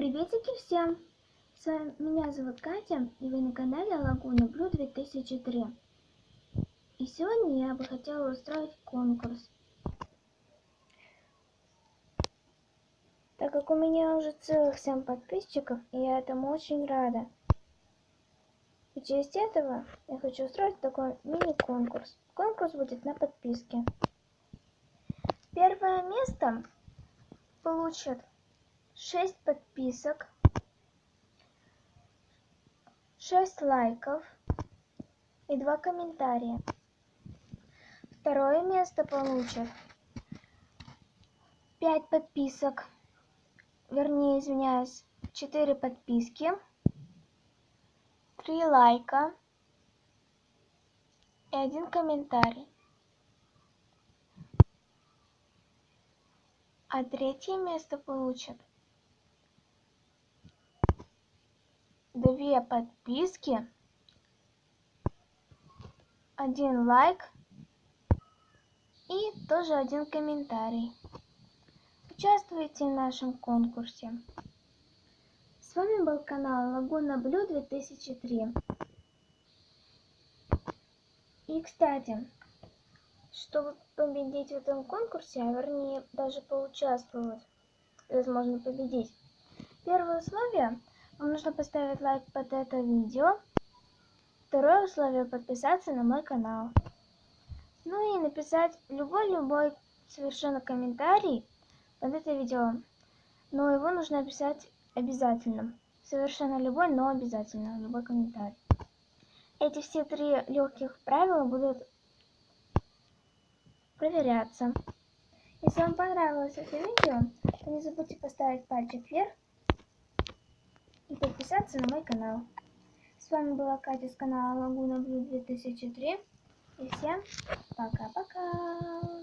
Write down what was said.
Приветики всем! С вами меня зовут Катя, и вы на канале Лагуна Блю 2003. И сегодня я бы хотела устроить конкурс. Так как у меня уже целых 7 подписчиков, и я этому очень рада. И через этого я хочу устроить такой мини-конкурс. Конкурс будет на подписке. Первое место получит 6 подписок, 6 лайков. И 2 комментария. Второе место получит 5 подписок, вернее, извиняюсь, 4 подписки, 3 лайка. И 1 комментарий. А третье место получит две подписки, один лайк и тоже один комментарий. Участвуйте в нашем конкурсе. С вами был канал Лагуна Блю 2003. И, кстати, чтобы победить в этом конкурсе, а вернее даже поучаствовать, возможно победить, первое условие – вам нужно поставить лайк под это видео. Второе условие подписаться на мой канал. Ну и написать любой-любой совершенно комментарий под это видео. Но его нужно написать обязательно. Совершенно любой, но обязательно. Любой комментарий. Эти все три легких правила будут проверяться. Если вам понравилось это видео, то не забудьте поставить пальчик вверх и подписаться на мой канал. С вами была Катя с канала Лагуна Блю 2003. И всем пока-пока.